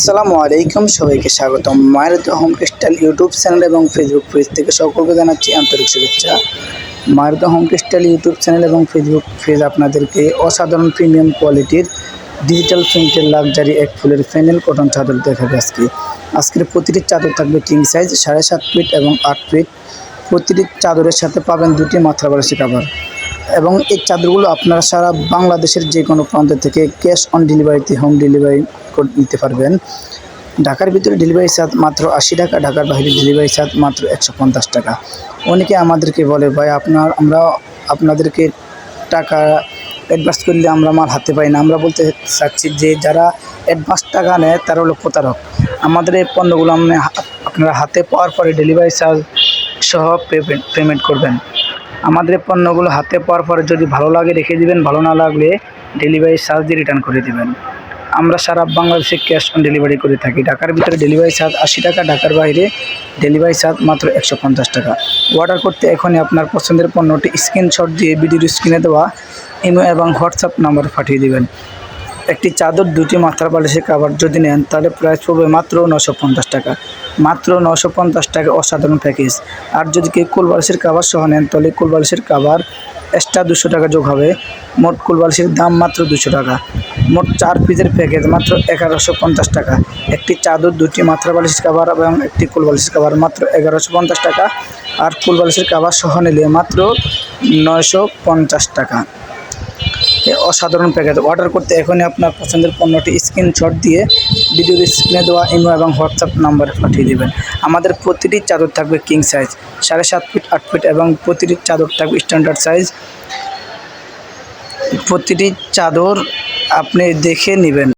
আসসালামু আলাইকুম, সবাইকে স্বাগতম। মায়ের হোম ক্রিস্টাল ইউটিউব চ্যানেল এবং ফেসবুক পেজ থেকে সকলকে জানাচ্ছি আন্তরিক শুভেচ্ছা। মায়ের হোম ক্রিস্টাল ইউটিউব চ্যানেল এবং ফেসবুক পেজ আপনাদেরকে অসাধারণ প্রিমিয়াম কোয়ালিটির ডিজিটাল প্রিন্টের লাক্সারি এক ফুলের ফ্যানেল কটন চাদর দেখাবে আজকে। আজকের প্রতিটি চাদর থাকবে কিং সাইজ সাড়ে সাত ফিট এবং আট ফিট প্রতিটি চাদরের সাথে পাবেন দুটি মাত্রা বালিশি কাভার এবং এই চাদরগুলো আপনারা সারা বাংলাদেশের যে কোনো প্রান্ত থেকে ক্যাশ অন ডেলিভারিতে হোম ডেলিভারি নিতে পারবেন। ঢাকার ভিতরে ডেলিভারি চার্জ মাত্র আশি টাকা, ঢাকার বাইরে ডেলিভারি চার্জ মাত্র একশো পঞ্চাশ টাকা। অনেকে আমাদেরকে বলে, ভাই, আপনার, আমরা আপনাদেরকে টাকা অ্যাডভান্স করলে আমরা মাল হাতে পাই না। আমরা বলতে চাচ্ছি যে, যারা অ্যাডভান্স টাকা নেয়, তারা হলো প্রতারক। আমাদের এই পণ্যগুলো আপনারা হাতে পাওয়ার পরে ডেলিভারি চার্জ সহ পেমেন্ট করবেন। আমাদের পণ্যগুলো হাতে পাওয়ার পরে যদি ভালো লাগে রেখে দিবেন, ভালো না লাগলে ডেলিভারি চার্জ দিয়ে রিটার্ন করে দেবেন। আমরা সারা বাংলাদেশে ক্যাশ অন ডেলিভারি করে থাকি। ঢাকার ভিতরে ডেলিভারি চার্জ আশি টাকা, ঢাকার বাইরে ডেলিভারি চার্জ মাত্র একশো পঞ্চাশ টাকা। অর্ডার করতে এখনই আপনার পছন্দের পণ্যটি স্ক্রিনশট দিয়ে ভিডিওর স্ক্রিনে দেওয়া ইমো এবং হোয়াটসঅ্যাপ নাম্বার পাঠিয়ে দিবেন। একটি চাদর, দুটি মাথার বালিশের কাভার যদি নেন, তাহলে প্রাইস পড়বে মাত্র নশো পঞ্চাশ টাকা। মাত্র নশো পঞ্চাশ টাকা অসাধারণ প্যাকেজ। আর যদি কেউ কুল বালিশের কাভার সহ নেন, তাহলে কুল বালিশের কাভার এক্সট্রা দুশো টাকা যোগ হবে। মোট কুল বালিশের দাম মাত্র দুশো টাকা। মোট চার পিসের প্যাকেজ মাত্র এগারোশো পঞ্চাশ টাকা। একটি চাদর, দুটি মাথার বালিশের কাভার এবং একটি কুল বালিশের কাভার মাত্র এগারোশো পঞ্চাশ টাকা। আর কুল বালিশের কাভার সহ নিলে মাত্র নয়শো পঞ্চাশ টাকা। অসাধারণ প্যাকেজ অর্ডার করতে এখনই আপনার পছন্দের পণ্যটি স্ক্রিনশট দিয়ে ভিডিওর স্ক্রিনে দেওয়া ইমো এবং হোয়াটসঅ্যাপ নাম্বারে পাঠিয়ে দেবেন। আমাদের প্রতিটি চাদর থাকবে কিং সাইজ সাড়ে সাত ফিট আট ফিট এবং প্রতিটি চাদর থাকবে স্ট্যান্ডার্ড সাইজ প্রতিটি চাদর আপনি দেখে নেবেন।